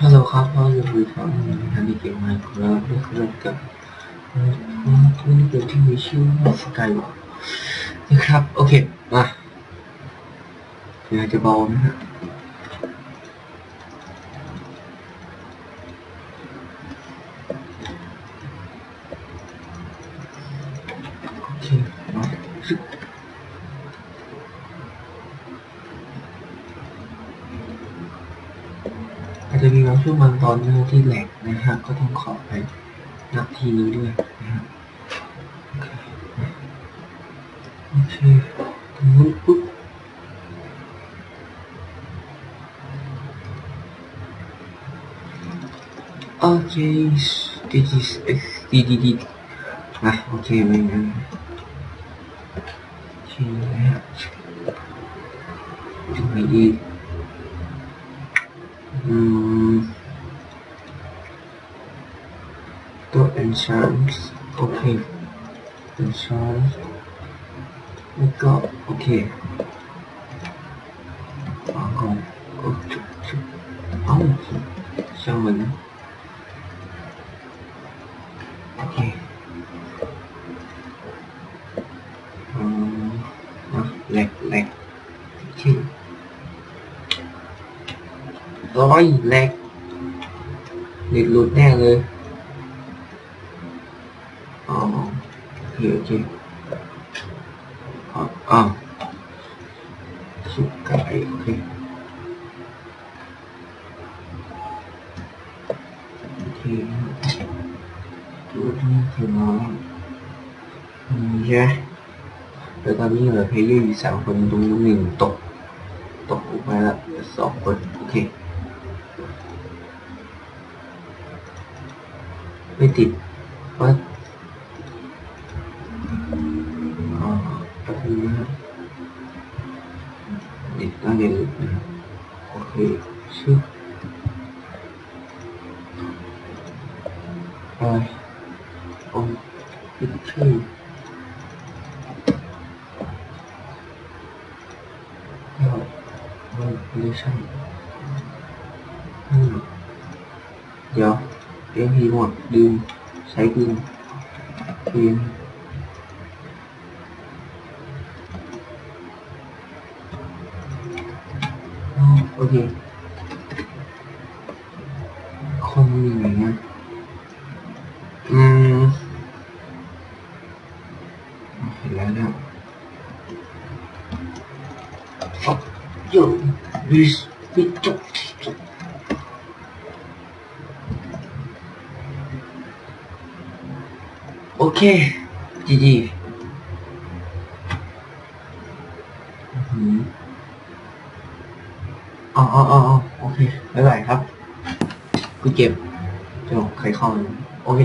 ครับเราจะคุยครั้งหนึ่งนะครับในเกมไมค์ครับเรื่องเรื่องกับเอ่อคุณเกมที่มีชื่อว่าสกายวอล์นะครับ โอเค มาอยากจะเบานะฮะโอเคมาซึกอา จจะมีบางช่วงบางตอนนะที่แหลกนะฮะก็ต้องขอไปนับทีนี้ด้วยนะฮะโอเคโอเคตรงนู้นปุ๊บโอเคดีดีดีดีดีอะโอเคไม่งั้นทีนี้ดูไหนดีอืมตัว enchant โอเค enchant แล้วก็โอเควางก่อนโอ้จุ๊บจุ๊บเอ้าช่างมันนะโอเคอืม insurance. Okay insurance. Makeup okay à, còn áo oh, sao mình? Okay uh, lẹt lẹt. Chi? Rồi lẹt. Liệt luôn nè rồi อ๋อโอเคโอเคอ๋ออ๋อสุกไก่โอเคโอเคดูที่ถึงน้องอืมใช่แล้วตอนนี้เหลือเพลเยอร์อยู่สามคนตรงนู้หนึ่งตก ตกออกไปแล้วเหลือสองคนโอเคไม่ติดว่า để ta để có thể trước rồi ông kính chưa rồi vâng lên sang ừ. giờ em hy vọng đường sải đường thuyền อโอเค คนอยู่ไหนนะอืมเห็นแล้วนะอ๊อบโย่วิสวิจุกโอเค จีจีอื้อหื อ๋ออ๋ออ๋ออ๋อโอเคบ๊ายบายครับ กูเก็บจะบอกใครเข้าโอเค